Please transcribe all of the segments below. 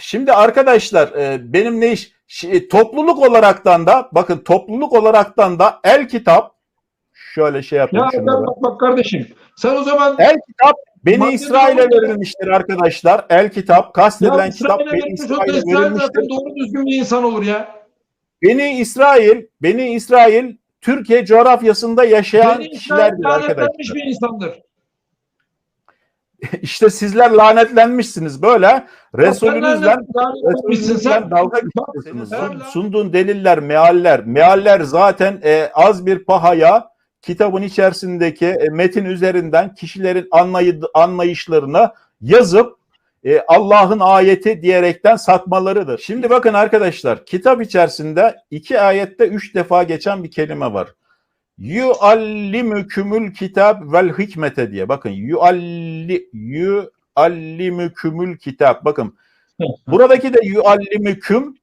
şimdi arkadaşlar e, benim ne iş şi- topluluk olaraktan da bakın topluluk olaraktan da el kitap şöyle şey yapayım Ya bak, bak bak kardeşim. Sen o zaman El kitap Beni İsrail'e verilmiştir arkadaşlar. El kitap kastedilen kitap Beni İsrail'e İsrail verilmiştir. doğru düzgün bir insan olur ya. Beni İsrail, Beni İsrail Türkiye coğrafyasında yaşayan Beni İsrail kişilerdir lanetlenmiş arkadaşlar. bir insandır. İşte sizler lanetlenmişsiniz böyle. Resulünüzle Resulünüzle dalga geçiyorsunuz. Sunduğun deliller, mealler. Mealler zaten e, az bir pahaya kitabın içerisindeki e, metin üzerinden kişilerin anlayı, anlayışlarını yazıp e, Allah'ın ayeti diyerekten satmalarıdır. Şimdi bakın arkadaşlar kitap içerisinde iki ayette üç defa geçen bir kelime var. Yuallimükümül kitap vel hikmete diye. Bakın yualli yuallimükümül kitap. Bakın buradaki de yuallimüküm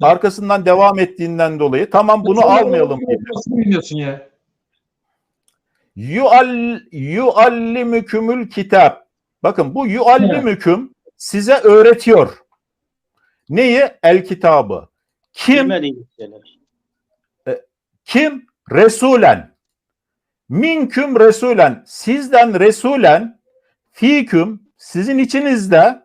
arkasından devam ettiğinden dolayı tamam bunu almayalım. Allah'ın Nasıl biliyorsun ya? Yual yuallimükümül kitap. Bakın bu yuallimüküm size öğretiyor. Neyi? El kitabı. Kim? Şeyler. Kim? Resulen. Minküm Resulen. Sizden Resulen fiküm. Sizin içinizde.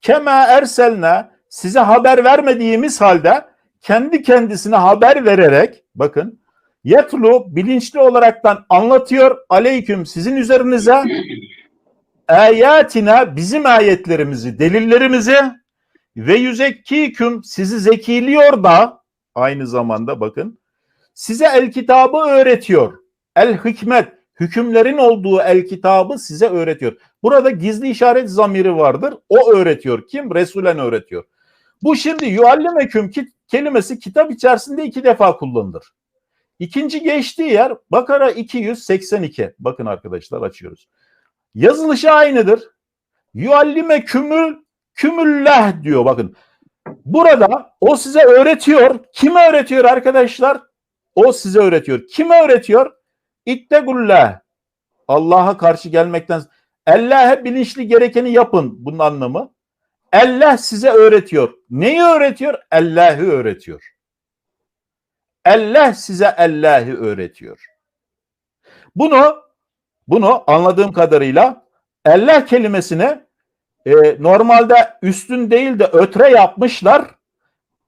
Kema erselne size haber vermediğimiz halde kendi kendisine haber vererek bakın yetlu bilinçli olaraktan anlatıyor aleyküm sizin üzerinize. Ayatina bizim ayetlerimizi delillerimizi ve yüzekkiküm sizi zekiliyor da aynı zamanda bakın size el kitabı öğretiyor. El hikmet hükümlerin olduğu el kitabı size öğretiyor. Burada gizli işaret zamiri vardır. O öğretiyor. Kim? Resulen öğretiyor. Bu şimdi yuallimeküm ki kelimesi kitap içerisinde iki defa kullanılır. İkinci geçtiği yer Bakara 282. Bakın arkadaşlar açıyoruz. Yazılışı aynıdır. Yuallime kümül kümüllah diyor bakın. Burada o size öğretiyor. Kim öğretiyor arkadaşlar? O size öğretiyor. Kim öğretiyor? İttegullah. Allah'a karşı gelmekten Allah'a bilinçli gerekeni yapın bunun anlamı. Allah size öğretiyor. Neyi öğretiyor? Allah'ı öğretiyor. Allah size Allah'ı öğretiyor. Bunu bunu anladığım kadarıyla Allah kelimesini e, normalde üstün değil de ötre yapmışlar.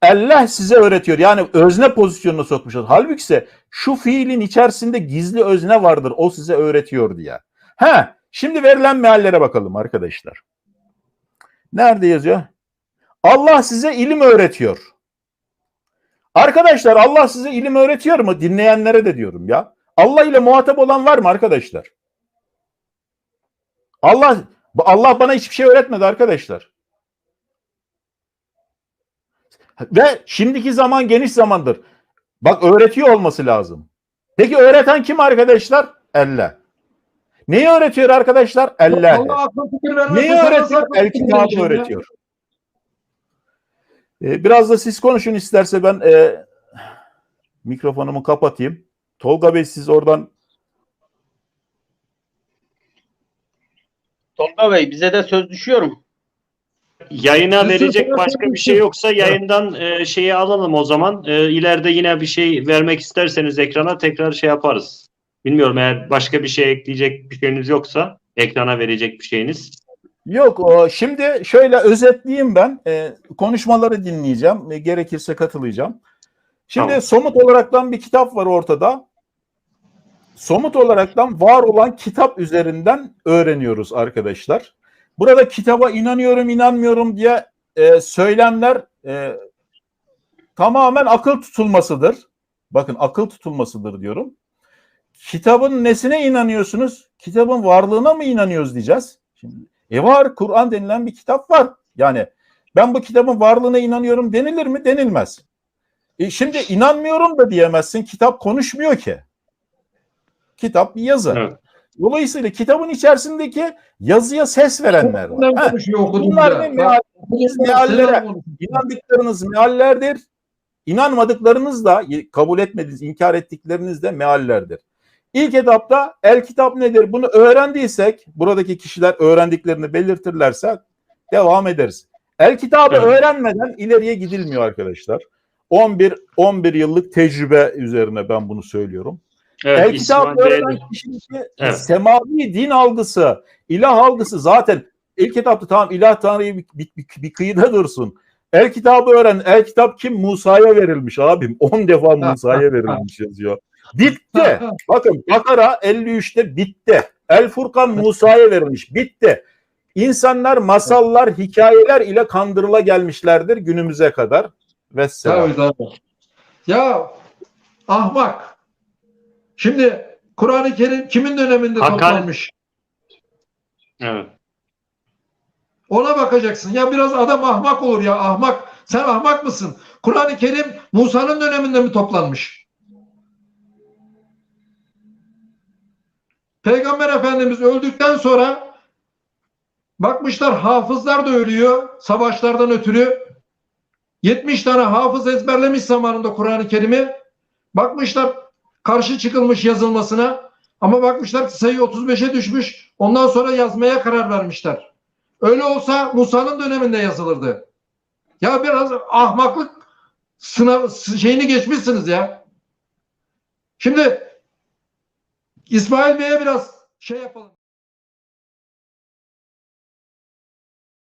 Allah size öğretiyor. Yani özne pozisyonuna sokmuşlar. Halbuki ise şu fiilin içerisinde gizli özne vardır. O size öğretiyor diye. He, şimdi verilen meallere bakalım arkadaşlar. Nerede yazıyor? Allah size ilim öğretiyor. Arkadaşlar Allah size ilim öğretiyor mu? Dinleyenlere de diyorum ya. Allah ile muhatap olan var mı arkadaşlar? Allah Allah bana hiçbir şey öğretmedi arkadaşlar. Ve şimdiki zaman geniş zamandır. Bak öğretiyor olması lazım. Peki öğreten kim arkadaşlar? Allah. Neyi öğretiyor arkadaşlar? Vermez. Neyi öğretiyor? El kitabı öğretiyor. Ee, biraz da siz konuşun isterse ben e, mikrofonumu kapatayım. Tolga Bey siz oradan Tolga Bey bize de söz düşüyor mu? Yayına verecek başka bir şey yoksa yayından e, şeyi alalım o zaman. E, ileride yine bir şey vermek isterseniz ekrana tekrar şey yaparız. Bilmiyorum eğer başka bir şey ekleyecek bir şeyiniz yoksa ekrana verecek bir şeyiniz. Yok o şimdi şöyle özetleyeyim ben. E, konuşmaları dinleyeceğim. E, gerekirse katılayacağım. Şimdi Tamam. somut olaraktan bir kitap var ortada. Somut olaraktan var olan kitap üzerinden öğreniyoruz arkadaşlar. Burada kitaba inanıyorum inanmıyorum diye e, söylemler e, tamamen akıl tutulmasıdır. Bakın akıl tutulmasıdır diyorum. Kitabın nesine inanıyorsunuz? Kitabın varlığına mı inanıyoruz diyeceğiz. Şimdi e var Kur'an denilen bir kitap var. Yani ben bu kitabın varlığına inanıyorum denilir mi? Denilmez. E şimdi inanmıyorum da diyemezsin. Kitap konuşmuyor ki. Kitap bir yazı. Evet. Dolayısıyla kitabın içerisindeki yazıya ses verenler var. Bunlar Ha, ne meal, meallere- inandıklarınız meallerdir. İnanmadıklarınız da kabul etmediğiniz, inkar ettikleriniz de meallerdir. İlk etapta el kitap nedir? Bunu öğrendiysek, buradaki kişiler öğrendiklerini belirtirlerse devam ederiz. El kitabı Evet. öğrenmeden ileriye gidilmiyor arkadaşlar. 11 11 yıllık tecrübe üzerine ben bunu söylüyorum. Evet, El İsmail de- öğrenen kişinin Evet. semavi din algısı, ilah algısı zaten ilk kitapta tamam ilah tanrıyı bir, bir, bir, bir kıyıda dursun. El kitabı öğren. El kitap kim? Musa'ya verilmiş abim. 10 defa Musa'ya verilmiş yazıyor. Bitti. Bakın Bakara 53'te bitti. El Furkan Musa'ya verilmiş. Bitti. İnsanlar masallar, hikayeler ile kandırıla gelmişlerdir günümüze kadar. Vesselam. Tabii tabii. Ya ahmak. Şimdi Kur'an-ı Kerim kimin döneminde Hakan- toplanmış? Evet. Ona bakacaksın. Ya biraz adam ahmak olur ya ahmak. Sen ahmak mısın? Kur'an-ı Kerim Musa'nın döneminde mi toplanmış? Peygamber Efendimiz öldükten sonra bakmışlar hafızlar da ölüyor savaşlardan ötürü. 70 tane hafız ezberlemiş zamanında Kur'an-ı Kerim'i. Bakmışlar karşı çıkılmış yazılmasına ama bakmışlar ki sayı 35'e düşmüş. Ondan sonra yazmaya karar vermişler. Öyle olsa Musa'nın döneminde yazılırdı. Ya biraz ahmaklık sınav şeyini geçmişsiniz ya. Şimdi İsmail Bey'e biraz şey yapalım.